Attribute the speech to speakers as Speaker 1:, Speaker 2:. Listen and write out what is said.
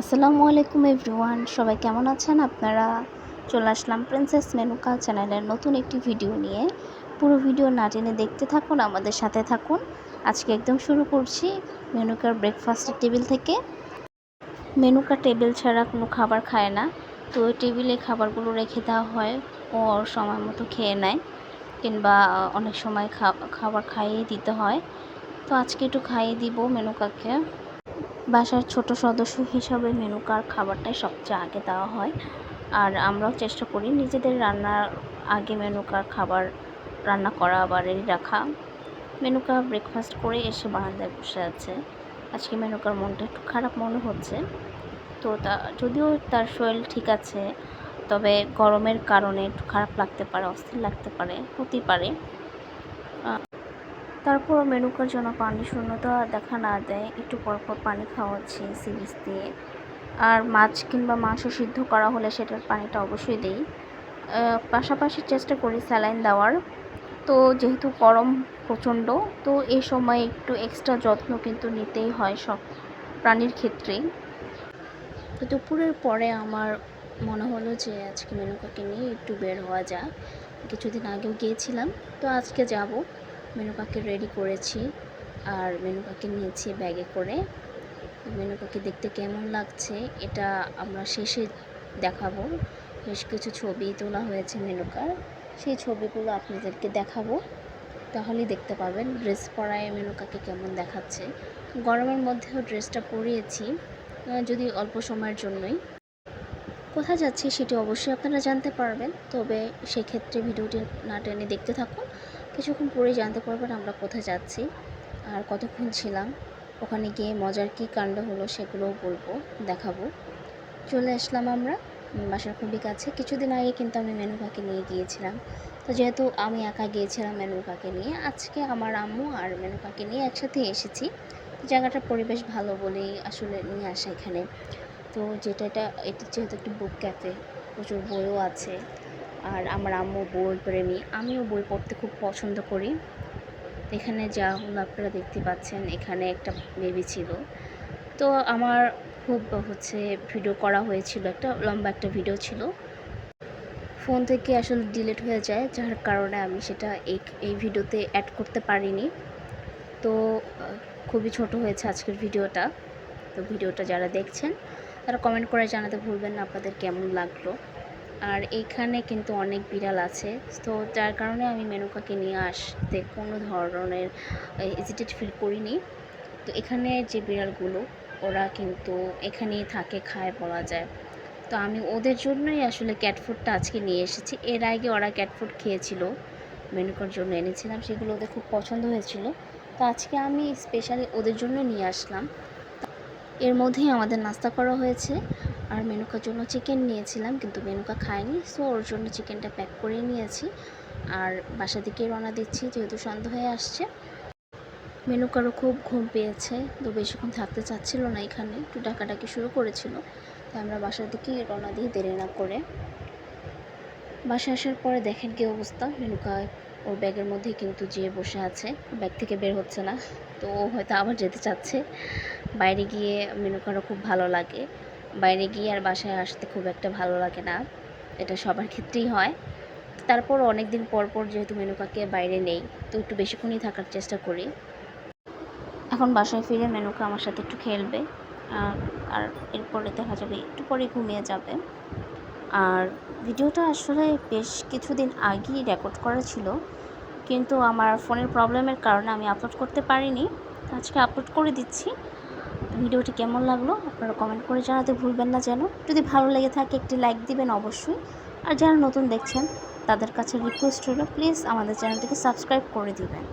Speaker 1: আসসালামু আলাইকুম এভরিওয়ান, সবাই কেমন আছেন? আপনারা চলে আসলাম প্রিন্সেস মেনুকা চ্যানেলের নতুন একটি ভিডিও নিয়ে। পুরো ভিডিও না টেনে দেখতে থাকুন, আমাদের সাথে থাকুন। আজকে একদম শুরু করছি মেনুকার ব্রেকফাস্টের টেবিল থেকে। মেনুকা টেবিল ছাড়া কোনো খাবার খায় না, তো ওই টেবিলে খাবারগুলো রেখে দেওয়া হয়। ও সময় মতো খেয়ে নেয়, কিংবা অনেক সময় খাবার খাইয়ে দিতে হয়। তো আজকে একটু খাইয়ে দিব মেনুকাকে বাসার ছোট সদস্য হিসাবে মেনুকার খাবারটাই সবচেয়ে আগে দেওয়া হয়। আর আমরাও চেষ্টা করি নিজেদের রান্নার আগে মেনুকার খাবার রান্না করা বা রেডি রাখা। মেনুকা ব্রেকফাস্ট করে এসে বারান্দায় বসে আছে। আজকে মেনুকার মনটা একটু খারাপ মনে হচ্ছে। তো তা, যদিও তার শরীর ঠিক আছে, তবে গরমের কারণে একটু খারাপ লাগতে পারে, অস্থির লাগতে পারে, হতেই পারে। তারপর মেনুকার জন্য পানি শূন্যতা দেখা না দেয়, একটু পরপর পানি খাওয়াচ্ছি সিরিজ দিয়ে। আর মাছ কিংবা মাংস সিদ্ধ করা হলে সেটার পানিটা অবশ্যই দিই। পাশাপাশি চেষ্টা করি স্যালাইন দেওয়ার। তো যেহেতু গরম প্রচণ্ড, তো এই সময় একটু এক্সট্রা যত্ন কিন্তু নিতেই হয় সব প্রাণীর ক্ষেত্রেই। তো দুপুরের পরে আমার মনে হলো যে আজকে মেনুকাকে নিয়ে একটু বের হওয়া যাক। কিছুদিন আগেও গিয়েছিলাম, তো আজকে যাব। মেনু পাখি রেডি করেছি আর মেনু পাখি নিয়েছি ব্যাগে করে। মেনু পাখি দেখতে কেমন লাগছে এটা আমরা শেষে দেখাবো। বেশ কিছু ছবি তোলা হয়েছে মেনুকার সেই ছবিগুলো আপনাদেরকে দেখাবো। তাহলেই দেখতে পাবেন ড্রেস পরায় মেনুকাকে কেমন দেখাচ্ছে। গরমের মধ্যেও ড্রেসটা পরিয়েছি যদি অল্প সময়ের জন্যই। কোথায় যাচ্ছি সেটি অবশ্যই আপনারা জানতে পারবেন। তবে সেক্ষেত্রে ভিডিওটি না টেনে দেখতে থাকুন। কিছুক্ষণ পরেই জানতে পারবেন আমরা কোথায় যাচ্ছি আর কতক্ষণ ছিলাম, ওখানে গিয়ে মজার কী কাণ্ড হলো সেগুলোও বলব, দেখাবো। চলে আসলাম আমরা বাসার খুবই কাছে। কিছুদিন আগে কিন্তু আমি মেনুকাকে নিয়ে গিয়েছিলাম। তো যেহেতু আমি একা গিয়েছিলাম মেনুকাকে নিয়ে, আজকে আমার আম্মু আর মেনুকাকে নিয়ে একসাথে এসেছি। জায়গাটার পরিবেশ ভালো বলেই আসলে নিয়ে আসা এখানে। তো যেটা এটা, এটি যেহেতু একটি বুক ক্যাফে প্রচুর বইও আছে। আর আমার আম্মু বই প্রেমী আমিও বই পড়তে খুব পছন্দ করি। এখানে যা হলো আপনারা দেখতে পাচ্ছেন, এখানে একটা বেবি ছিল। তো আমার খুব হচ্ছে ভিডিও করা হয়েছিল, একটা লম্বা একটা ভিডিও ছিল। ফোন থেকে আসলে ডিলিট হয়ে যায়, যার কারণে আমি সেটা এই এই ভিডিওতে অ্যাড করতে পারিনি। তো, খুবই ছোট হয়েছে আজকের ভিডিওটা তো ভিডিওটা যারা দেখছেন, তারা কমেন্ট করে জানাতে ভুলবেন না আপনাদের কেমন লাগল। আর এইখানে কিন্তু অনেক বিড়াল আছে। তো যার কারণে আমি মেনুকাকে নিয়ে আসতে কোনো ধরনের এজিটেড ফিল করিনি। তো এখানে যে বিড়ালগুলো, ওরা কিন্তু এখানেই থাকে খায় বলা যায়। তো আমি ওদের জন্যই আসলে ক্যাটফুডটা আজকে নিয়ে এসেছি। এর আগে ওরা ক্যাটফুড খেয়েছিল, মেনুকার জন্য এনেছিলাম, সেগুলো ওদের খুব পছন্দ হয়েছিল। তো আজকে আমি স্পেশালি ওদের জন্য নিয়ে আসলাম। এর মধ্যেই আমাদের নাস্তা করা হয়েছে। আর মেনুকার জন্য চিকেন নিয়েছিলাম, কিন্তু মেনুকা খায়নি। সো ওর জন্য চিকেনটা প্যাক করে নিয়েছি। আর বাসা দিকে রওনা দিচ্ছি, যেহেতু সন্ধ্যা হয়ে আসছে। মেনুকারও খুব ঘুম পেয়েছে, তো বেশিক্ষণ থাকতে চাচ্ছিল না এখানে, একটু ডাকাডাকি শুরু করেছিল। তাই আমরা বাসার দিকে রওনা দিয়ে দেরি না করে। বাসা আসার পরে দেখেন কি অবস্থা। মেনুকা ওর ব্যাগের মধ্যে কিন্তু যেয়ে বসে আছে। ব্যাগ থেকে বের হচ্ছে না। তো ও হয়তো আবার যেতে চাচ্ছে। বাইরে গিয়ে মেনুকারও খুব ভালো লাগে। বাইরে গিয়ে আর বাসায় আসতে খুব একটা ভালো লাগে না। এটা সবার ক্ষেত্রেই হয়। তারপর অনেক দিন পর পর যেহেতু মেনুকাকে বাইরে নেই, তো একটু বেশিক্ষণই থাকার চেষ্টা করি। এখন বাসায় ফিরে মেনুকা আমার সাথে একটু খেলবে, আর এরপরে দেখা যাবে একটু পরে ঘুমিয়ে যাবে। আর ভিডিওটা আসলে বেশ কিছুদিন আগেই রেকর্ড করা ছিল, কিন্তু আমার ফোনের প্রবলেমের কারণে আমি আপলোড করতে পারিনি। আজকে আপলোড করে দিচ্ছি। ভিডিওটি কেমন লাগল আপনারা কমেন্ট করে জানাতে ভুলবেন না যেন। যদি ভালো লেগে থাকে একটি লাইক দিবেন অবশ্যই। আর যারা নতুন দেখছেন, তাদের কাছে রিকোয়েস্ট হলো প্লিজ আমাদের চ্যানেলটিকে সাবস্ক্রাইব করে দিবেন।